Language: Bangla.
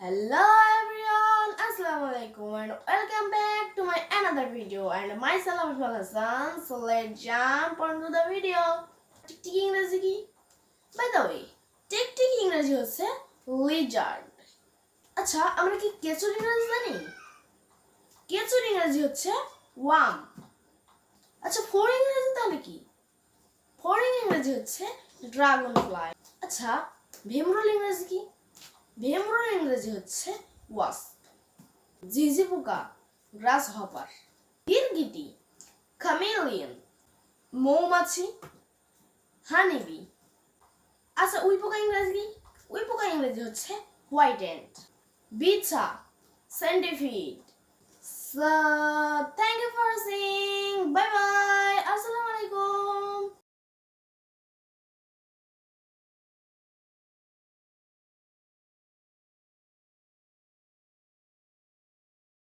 Hello everyone, Assalamu alaikum and welcome back to my another video and myself Afal Hassan. So let's jump onto the video. টিকটিক ইংরেজি কি? By the way, টিকটিক ইংরেজি হচ্ছে লিজার্ড আচ্ছা আমরা কি কেঁচুর ইংরেজি জানি কেঁচুর ইংরেজি হচ্ছে ওয়াম আচ্ছা ফোর ইংরেজি তাহলে কি ফড়িং ইংরেজি হচ্ছে ফ্লাই আচ্ছা ভেমরুল ইংরেজি কি ভেমরুল ইংরেজি হচ্ছে ওয়াস্প ঝিঝি পোকা গ্রাস হপার গিরগিটি খামেলিয়ন মৌমাছি, হানিবি। আচ্ছা উই পোকা ইংরেজি উই পোকা ইংরেজি হচ্ছে হোয়াইট এন্ড। বিছা, সেন্টিফিড